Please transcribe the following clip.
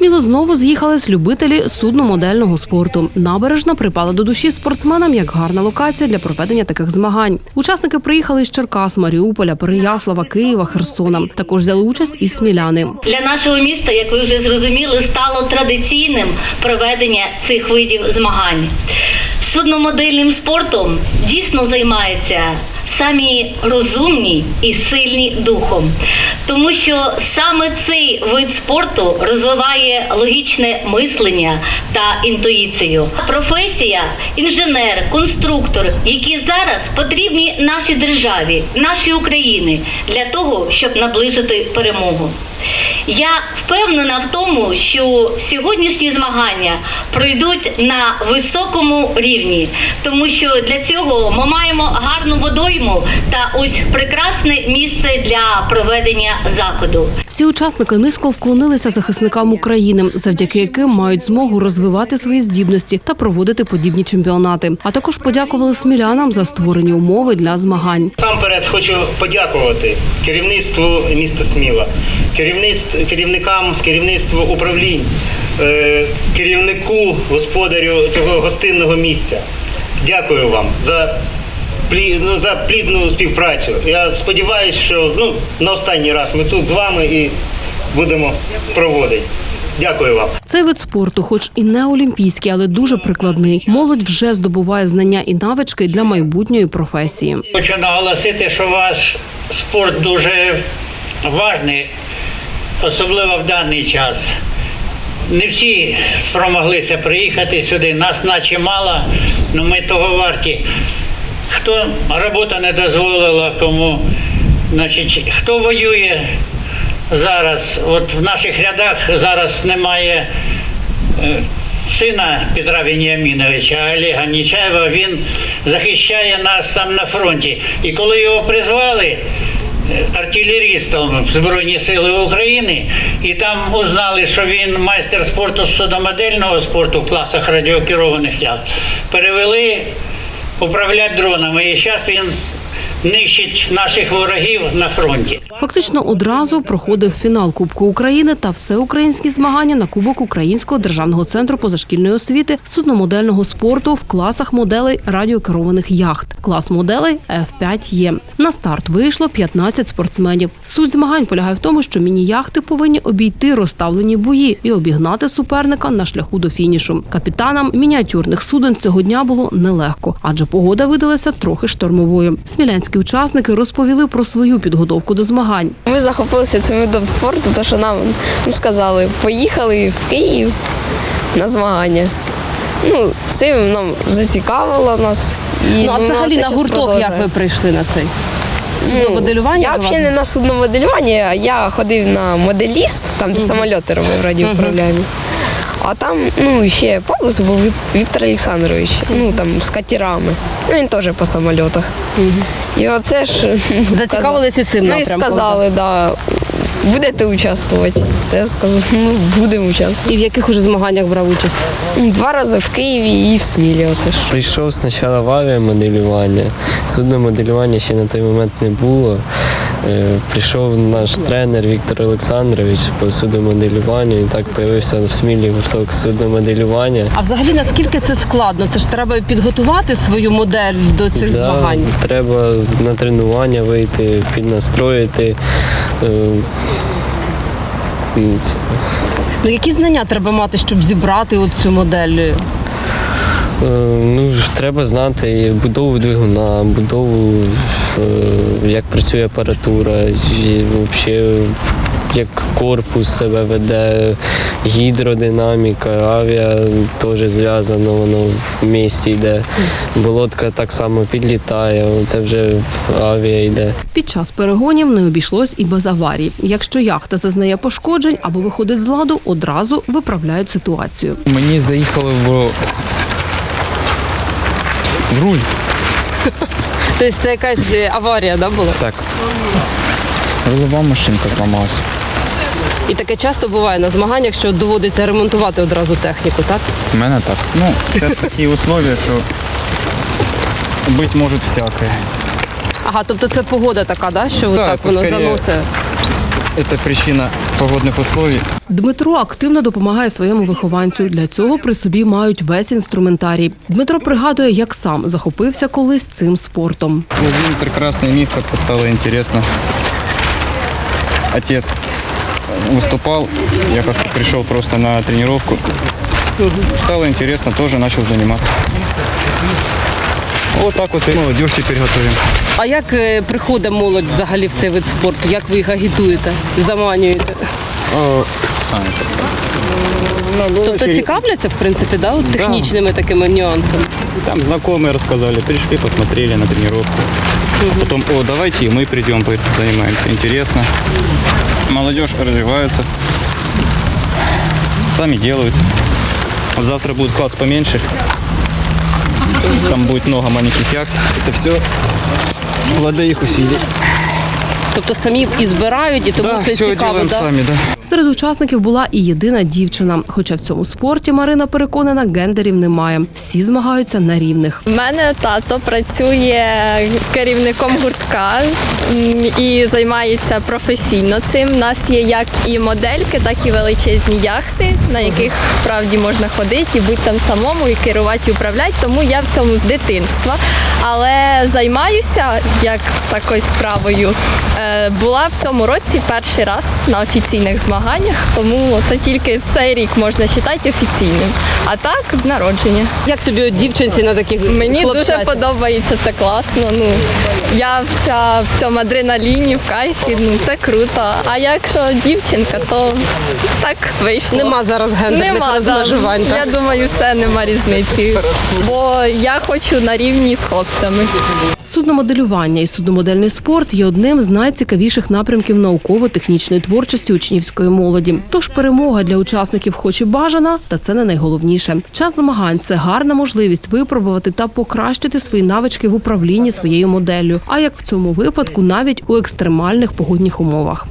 Сміло знову з'їхались любителі судномодельного спорту. Набережна припала до душі спортсменам як гарна локація для проведення таких змагань. Учасники приїхали з Черкас, Маріуполя, Переяслава, Києва, Херсона. Також взяли участь і сміляни. Для нашого міста, як ви вже зрозуміли, стало традиційним проведення цих видів змагань. Судномодельним спортом дійсно займаються самі розумні і сильні духом, тому що саме цей вид спорту розвиває логічне мислення та інтуїцію. Професія інженер, конструктор, які зараз потрібні нашій державі, нашій Україні для того, щоб наближити перемогу. Я впевнена в тому, що сьогоднішні змагання пройдуть на високому рівні, тому що для цього ми маємо гарну водойму та ось прекрасне місце для проведення заходу. Всі учасники низько вклонилися захисникам України, завдяки яким мають змогу розвивати свої здібності та проводити подібні чемпіонати. А також подякували смілянам за створені умови для змагань. Насамперед хочу подякувати керівництву міста Сміла, керівництв, керівникам, керівництву управлінь, е, керівнику, господарю цього гостинного місця. Дякую вам за, плі- ну, за плідну співпрацю. Я сподіваюся, що ну, на останній раз ми тут з вами і будемо проводити. Дякую вам. Цей вид спорту, хоч і не олімпійський, але дуже прикладний. Молодь вже здобуває знання і навички для майбутньої професії. Хочу наголосити, що ваш спорт дуже важний, особливо в даний час. Не всі спромоглися приїхати сюди, нас наче мало, але ми того варті. Хто робота не дозволила, кому, значить, хто воює зараз, от в наших рядах зараз немає е, сина Петра Веніаміновича Олега Нічаєва, він захищає нас там на фронті. І коли його призвали артилерістом в Збройні Сили України, і там узнали, що він майстер спорту судомодельного спорту в класах радіокерованих яд. перевели управляти дронами. І зараз він нищить наших ворогів на фронті. Фактично одразу проходив фінал Кубку України та всеукраїнські змагання на Кубок Українського державного центру позашкільної освіти судномодельного спорту в класах моделей радіокерованих яхт. Клас моделей F5Е. На старт вийшло 15 спортсменів. Суть змагань полягає в тому, що міні-яхти повинні обійти розставлені бої і обігнати суперника на шляху до фінішу. Капітанам мініатюрних суден цього дня було нелегко, адже погода видалася трохи штормовою. Смілянські учасники розповіли про свою підготовку до змагань. Ми захопилися цим видом спорту, тому що нам ну, сказали, поїхали в Київ на змагання. Ну, цим нам зацікавило нас. І, Ну а взагалі на гурток як ви прийшли на цей? Ну, Судномоделювання? Я взагалі не на судномоделювання, а я ходив на моделіст, там де самольоти робив радіоуправляємо. А там ну, ще Павлос був Віктор Олександрович, ну там з катерами. Ну, він теж по самольотах. І оце ж Зацікавилися цим ну, і сказали, да, будете участвувати. Та я сказав, ну будемо участвувати. І в яких уже змаганнях брав участь? Два рази в Києві і в Смілі. Оце ж. Прийшов спочатку в авіамоделювання. Судномоделювання ще на той момент не було. Е, Прийшов наш тренер Віктор Олександрович по судномоделюванню і так з'явився в Смілі гурток судномоделювання. А взагалі наскільки це складно? Це ж треба підготувати свою модель до цих Да, змагань. Треба на тренування вийти, піднастроїти. Е, Ну які знання треба мати, щоб зібрати от цю модель? Е, Ну, треба знати будову двигуна, будову, е, як працює апаратура, взагалі як корпус себе веде, гідродинаміка, авіа теж зв'язано, воно в місті йде. Болотка так само підлітає, це вже авіа йде. Під час перегонів не обійшлось і без аварій. Якщо яхта зазнає пошкоджень або виходить з ладу, одразу виправляють ситуацію. Мені заїхали в, в руль. Тобто це якась аварія, да, була? Так. Рулова машинка зламалася. І таке часто буває на змаганнях, що доводиться ремонтувати одразу техніку, так? У мене так. Ну, зараз такі условия, що бути може всяке. Ага, тобто це погода така, да, що Да, так це воно скоріше- заносить. это причина погодных условий. Дмитро активно допомагає своєму вихованцю. Для цього при собі мають весь інструментарій. Дмитро пригадує, як сам захопився колись цим спортом. В один прекрасный миг как-то стало интересно. Отец выступал, я как-то пришел просто на тренировку. Стало интересно, тоже начал заниматься. Вот так вот и молодежь теперь готовим. А як е, приходить молодь взагалі в цей вид спорту? Як ви їх агітуєте, заманюєте? Сами. Тобто цікавляться, в принципі, да, от технічними такими нюансами? Там знакомые рассказали, пришли, посмотрели на тренировку. Потом, о, давайте мы придем, занимаемся. Интересно. Молодежь развивается. Сами делают. Завтра будет класс поменьше. Там будет много маленьких яхт. Это все плоды их усилий. Тобто самі і збирають, і тому Да, це цікаво, да? сами, да. Серед учасників була і єдина дівчина. Хоча в цьому спорті Марина переконана, гендерів немає. Всі змагаються на рівних. У мене тато працює керівником гуртка і займається професійно цим. У нас є як і модельки, так і величезні яхти, на яких справді можна ходити і бути там самому, і керувати, і управляти. Тому я в цьому з дитинства. Але займаюся як такою справою. Е, Була в цьому році перший раз на офіційних змаганнях, тому це тільки в цей рік можна вважати офіційним. А так з народження. Як тобі от дівчинці на таких Мені дуже подобається це класно. Ну я вся в цьому адреналіні, в кайфі. Ну це круто. А якщо дівчинка, то так вийшло. Нема зараз гендерних Нема розмежувань. так? Я думаю, це нема різниці. Бо я хочу на рівні з хлопцями. Судномоделювання і судномодельний спорт є одним з найцікавіших напрямків науково-технічної творчості учнівської молоді. Тож перемога для учасників хоч і бажана, та це не найголовніше. Час змагань це гарна можливість випробувати та покращити свої навички в управлінні своєю моделлю. А як в цьому випадку, навіть у екстремальних погодних умовах.